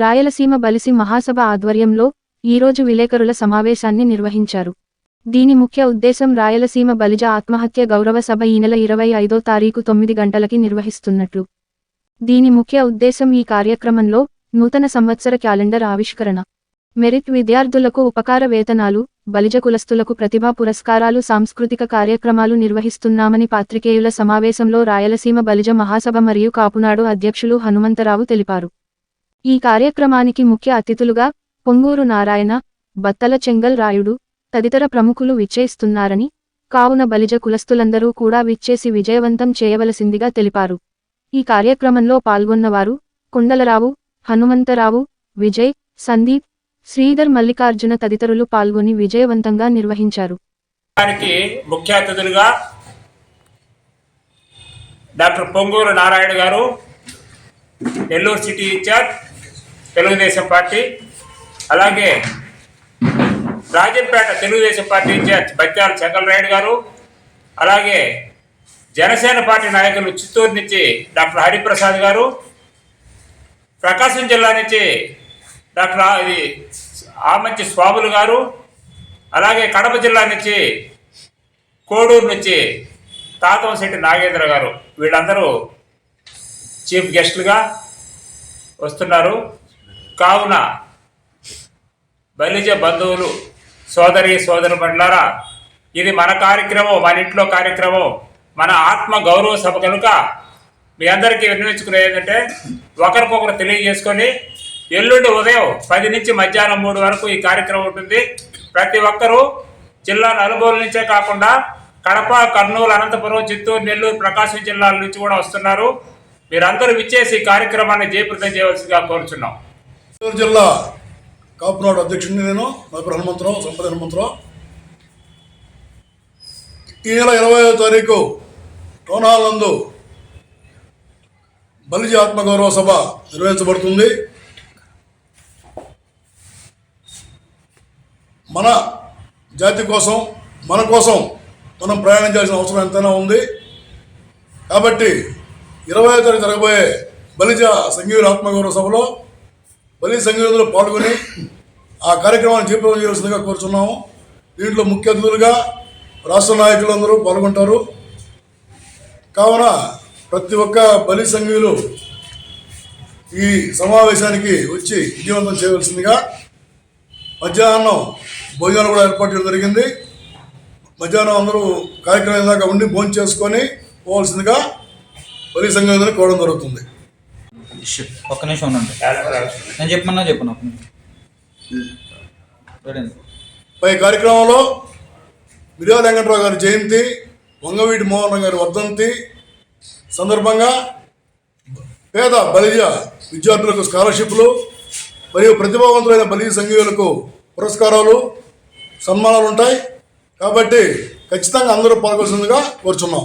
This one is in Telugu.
రాయలసీమ బలిసి మహాసభ ఆధ్వర్యంలో ఈరోజు విలేకరుల సమావేశాన్ని నిర్వహించారు. దీని ముఖ్య ఉద్దేశం రాయలసీమ బలిజ ఆత్మహత్య గౌరవ సభ ఈ నెల ఇరవై ఐదో తారీఖు తొమ్మిది గంటలకి నిర్వహిస్తున్నట్లు. దీని ముఖ్య ఉద్దేశం ఈ కార్యక్రమంలో నూతన సంవత్సర క్యాలెండర్ ఆవిష్కరణ. మెరిట్ విద్యార్థులకు ఉపకార వేతనాలు బలిజ కులస్తులకు ప్రతిభా పురస్కారాలు సాంస్కృతిక కార్యక్రమాలు నిర్వహిస్తున్నామని పాత్రికేయుల సమావేశంలో రాయలసీమ బలిజ మహాసభ మరియు కాపునాడు అధ్యక్షులు హనుమంతరావు తెలిపారు. ఈ కార్యక్రమానికి ముఖ్య అతిథులుగా పొంగూరు నారాయణ బత్తల చెంగల్ రాయుడు తదితర ప్రముఖులు విచ్చేయిస్తున్నారని కావున బలిజ కులస్తులందరూ కూడా విచ్చేసి విజయవంతం చేయవలసిందిగా తెలిపారు. ఈ కార్యక్రమంలో పాల్గొన్నవారు కొండలరావు హనుమంతరావు విజయ్ సందీప్ శ్రీధర్ మల్లికార్జున తదితరులు పాల్గొని విజయవంతంగా నిర్వహించారు. ముఖ్య అతిథులుగా doctor Ponguru Narayana garu Nellore city incharge Telugu Desam party అలాగే రాజంపేట తెలుగుదేశం పార్టీ ఇన్ఛార్జ్ బత్యాల చెంగలరాయుడు గారు అలాగే జనసేన పార్టీ నాయకులు చిత్తూరు నుంచి డాక్టర్ హరిప్రసాద్ గారు ప్రకాశం జిల్లా నుంచి డాక్టర్ ఆ- ఇది ఆమంచి స్వాములు గారు అలాగే కడప జిల్లా నుంచి కోడూరు నుంచి తాతవశెట్టి నాగేంద్ర గారు. వీళ్ళందరూ చీఫ్ గెస్టులుగా వస్తున్నారు. కావున బలిజ బంధువులు సోదరి సోదరు మండలారా ఇది మన కార్యక్రమం మన ఇంట్లో కార్యక్రమం మన ఆత్మ గౌరవ సభ కనుక మీ అందరికీ విన్నవించుకునే ఏంటంటే ఒకరికొకరు తెలియజేసుకొని ఎల్లుండి ఉదయం పది నుంచి మధ్యాహ్నం మూడు వరకు ఈ కార్యక్రమం ఉంటుంది. ప్రతి ఒక్కరూ జిల్లా నలుమూల నుంచే కాకుండా కడప కర్నూలు అనంతపురం చిత్తూరు నెల్లూరు ప్రకాశం జిల్లాల నుంచి కూడా వస్తున్నారు. మీరందరూ విచ్చేసి ఈ కార్యక్రమాన్ని జయప్రదం చేయవలసిందిగా కోరుచున్నాం. చిత్తూరు జిల్లా కాపునాడు అధ్యక్షుడిని నేను నా హనుమంతరావు సంపద హనుమంతరావు ఈ నెల ఇరవై తారీఖు టౌన్ హాల్ నందు బలిజీ ఆత్మగౌరవ సభ నిర్వహించబడుతుంది. మన జాతి కోసం మన కోసం మనం ప్రయాణించాల్సిన అవసరం ఎంతైనా ఉంది. కాబట్టి ఇరవై తారీఖు జరగబోయే బలిజ సంఘీయుల ఆత్మగౌరవ సభలో బలి సంగీతంలో పాల్గొని ఆ కార్యక్రమాన్ని చేపట్టడం చేయాల్సిందిగా కోరుచున్నాము. దీంట్లో ముఖ్య అతిథులుగా రాష్ట్ర నాయకులందరూ పాల్గొంటారు. కావున ప్రతి ఒక్క బలి సంఘీయులు ఈ సమావేశానికి వచ్చి విజయవంతం చేయవలసిందిగా మధ్యాహ్నం భోజనాలు కూడా ఏర్పాటు చేయడం జరిగింది. మధ్యాహ్నం అందరూ కార్యక్రమం దాకా ఉండి భోజనం చేసుకొని పోవాల్సిందిగా బలి సంఘం కోరడం జరుగుతుంది. ఒక్క నిమిషం ఉండండి. నేను చెప్పమన్నా చెప్పను. ఒక నిమిషం పై కార్యక్రమంలో మిర్యాల వెంకట్రావు గారి జయంతి వంగవీటి మోహన్ గారి వర్ధంతి సందర్భంగా పేద బలిజ విద్యార్థులకు స్కాలర్షిప్లు మరియు ప్రతిభావంతులైన బలిజ సంఘీయులకు పురస్కారాలు సన్మానాలు ఉంటాయి. కాబట్టి ఖచ్చితంగా అందరూ పాల్గొల్సిందిగా కోరుచున్నాం.